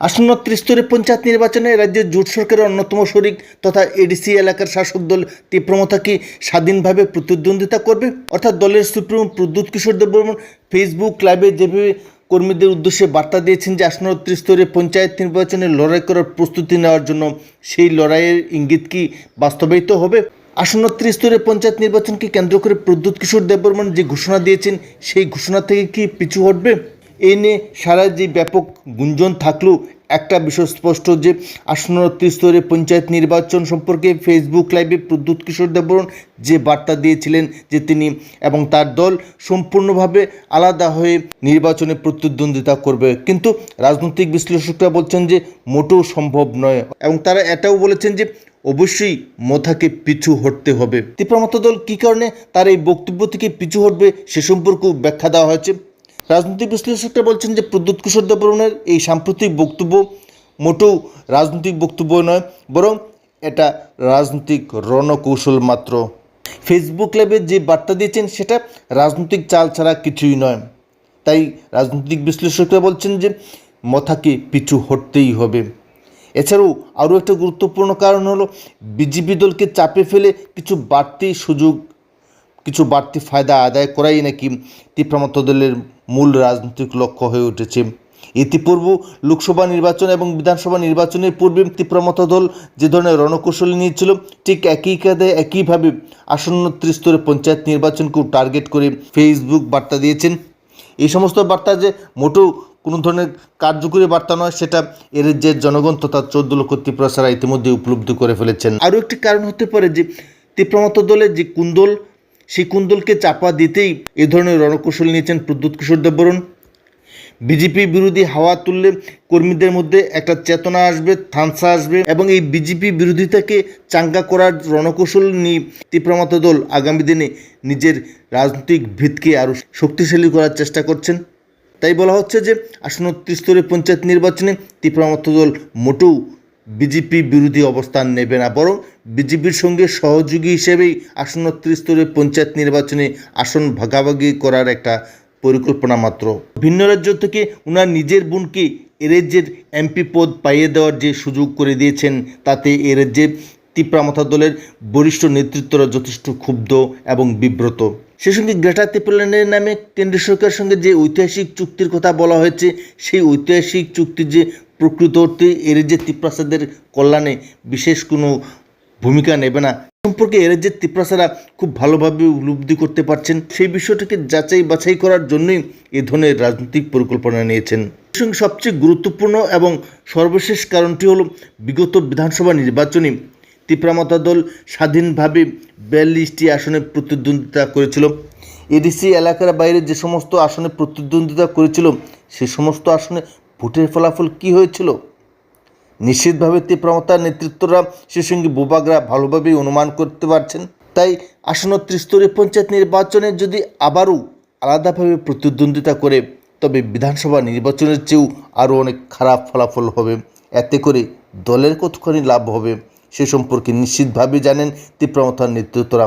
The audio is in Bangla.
আসন্ন ত্রিস্তরের পঞ্চায়েত নির্বাচনে রাজ্যের জোট সরকারের অন্যতম শরিক তথা এডিসি এলাকার শাসক দল তীব্রমতা কি স্বাধীনভাবে প্রতিদ্বন্দ্বিতা করবে? অর্থাৎ দলের সুপ্রিম প্রদ্যুৎ কিশোর দেববর্মন ফেসবুক লাইভে যেভাবে কর্মীদের উদ্দেশ্যে বার্তা দিয়েছেন যে আসন্ন ত্রিস্তরের পঞ্চায়েত নির্বাচনে লড়াই করার প্রস্তুতি নেওয়ার জন্য সেই লড়াইয়ের ইঙ্গিত কি বাস্তবায়িত হবে? আসন্ন ত্রিস্তরের পঞ্চায়েত নির্বাচনকে কেন্দ্র করে প্রদ্যুৎ কিশোর দেববর্মন যে ঘোষণা দিয়েছেন, সেই ঘোষণা থেকে কি পিছু হটবে? এ নিয়ে সারা যে ব্যাপক গুঞ্জন থাকলেও একটা বিষয় স্পষ্ট যে আসন্ন ত্রিস্তরের পঞ্চায়েত নির্বাচন সম্পর্কে ফেসবুক লাইভে প্রদ্যুৎ কিশোর দেববর্মন যে বার্তা দিয়েছিলেন যে তিনি এবং তার দল সম্পূর্ণভাবে আলাদা হয়ে নির্বাচনে প্রতিদ্বন্দ্বিতা করবে। কিন্তু রাজনৈতিক বিশ্লেষকরা বলছেন যে মোটেও সম্ভব নয় এবং তারা এটাও বলেছেন যে অবশ্যই মোথাকে পিছু হটতে হবে। তীব্রমত দল কী কারণে তার এই বক্তব্য থেকে পিছু হটবে সে সম্পর্কেও ব্যাখ্যা দেওয়া হয়েছে। রাজনৈতিক বিশ্লেষকরা বলছেন যে প্রদ্যুৎ কিশোর দেববর্মনের এই সাম্প্রতিক বক্তব্য মোটেও রাজনৈতিক বক্তব্য নয়, বরং এটা রাজনৈতিক রণকৌশল মাত্র। ফেসবুক লাইভে যে বার্তা দিয়েছেন, সেটা রাজনৈতিক চাল ছাড়া কিছুই নয়। তাই রাজনৈতিক বিশ্লেষকরা বলছেন যে মথাকে পিছু হটতেই হবে। এছাড়াও আরও একটা গুরুত্বপূর্ণ কারণ হলো, বিজেপি দলকে চাপে ফেলে কিছু বাড়তি সুযোগ কিছু বাড়তি ফায়দা আদায় করাই নাকি তীব্রমত দলের মূল রাজনৈতিক লক্ষ্য হয়ে উঠেছে। ইতিপূর্ব লোকসভা নির্বাচন এবং বিধানসভা নির্বাচনের পূর্বে তীব্রমত দল যে ধরনের রণকৌশল নিয়েছিল, ঠিক একই কাঁধে একইভাবে আসন্ন ত্রিস্তরের পঞ্চায়েত নির্বাচনকেও টার্গেট করে ফেসবুক বার্তা দিয়েছেন। এই সমস্ত বার্তা যে মোটেও কোনো ধরনের কার্যকরী বার্তা নয়, সেটা এর যে জনগণ তথা চোদ্দ লক্ষ ত্রিপুরাসারা ইতিমধ্যে উপলব্ধি করে ফেলেছেন। আরও একটি কারণ হতে পারে যে তীব্রমত দলের যে কুন্দল সেই কুন্দলকে চাপা দিতেই এ ধরনের রণকৌশল নিয়েছেন প্রদ্যুৎ কিশোর দেববরণ। বিজেপি বিরোধী হাওয়া তুললে কর্মীদের মধ্যে একটা চেতনা আসবে, থানসা আসবে এবং এই বিজেপি বিরোধিতাকে চাঙ্গা করার রণকৌশল নিয়ে তীব্রমত দল আগামী দিনে নিজের রাজনৈতিক ভিতকে আরও শক্তিশালী করার চেষ্টা করছেন। তাই বলা হচ্ছে যে আসন্ন ত্রিস্তরের পঞ্চায়েত নির্বাচনে তীব্রমত দল মোটেও বিজেপি বিরোধী অবস্থান নেবে না, বরং বিজেপির সঙ্গে সহযোগী হিসেবেই আসন্ন ত্রিস্তরের পঞ্চায়েত নির্বাচনে আসন ভাগাভাগি করার একটা পরিকল্পনা মাত্র। ভিন্ন রাজ্য থেকে ওনার নিজের বোনকে এ রাজ্যের এমপি পদ পাইয়ে দেওয়ার যে সুযোগ করে দিয়েছেন, তাতে এ রাজ্যে তিপ্রামথা দলের বরিষ্ঠ নেতৃত্বরা যথেষ্ট ক্ষুব্ধ এবং বিব্রত। সে সঙ্গে গ্রেটা তিপ্রাল্যান্ডের নামে কেন্দ্রীয় সরকারের সঙ্গে যে ঐতিহাসিক চুক্তির কথা বলা হয়েছে, সেই ঐতিহাসিক চুক্তি যে প্রকৃত অর্থে এর যে তিপ্রাসাদের কল্যাণে বিশেষ কোনো ভূমিকা নেবে না সম্পর্কে এর যে তিপ্রাসারা খুব ভালোভাবে উপলব্ধি করতে পারছেন, সেই বিষয়টাকে যাচাই বাছাই করার জন্যই এ ধরনের রাজনৈতিক পরিকল্পনা নিয়েছেন। সঙ্গে সবচেয়ে গুরুত্বপূর্ণ এবং সর্বশেষ কারণটি হলো, বিগত বিধানসভা নির্বাচনে তিপ্রামতা দল স্বাধীনভাবে বিয়াল্লিশটি আসনে প্রতিদ্বন্দ্বিতা করেছিল। এডিসি এলাকার বাইরে যে সমস্ত আসনে প্রতিদ্বন্দ্বিতা করেছিল, সে সমস্ত আসনে ভোটের ফলাফল কি হয়েছিল? নিশ্চিতভাবে তীব্রমতার নেতৃত্বরা সে সঙ্গে বোবাগরা ভালোভাবেই অনুমান করতে পারছেন। তাই আসন্ন ত্রিস্তরীয় পঞ্চায়েত নির্বাচনে যদি আবারও আলাদাভাবে প্রতিদ্বন্দ্বিতা করে, তবে বিধানসভা নির্বাচনের চেয়েও আরও অনেক খারাপ ফলাফল হবে। এতে করে দলের কতখানি লাভ হবে, সে সম্পর্কে নিশ্চিতভাবে জানেন তীব্রমতার নেতৃত্বরা।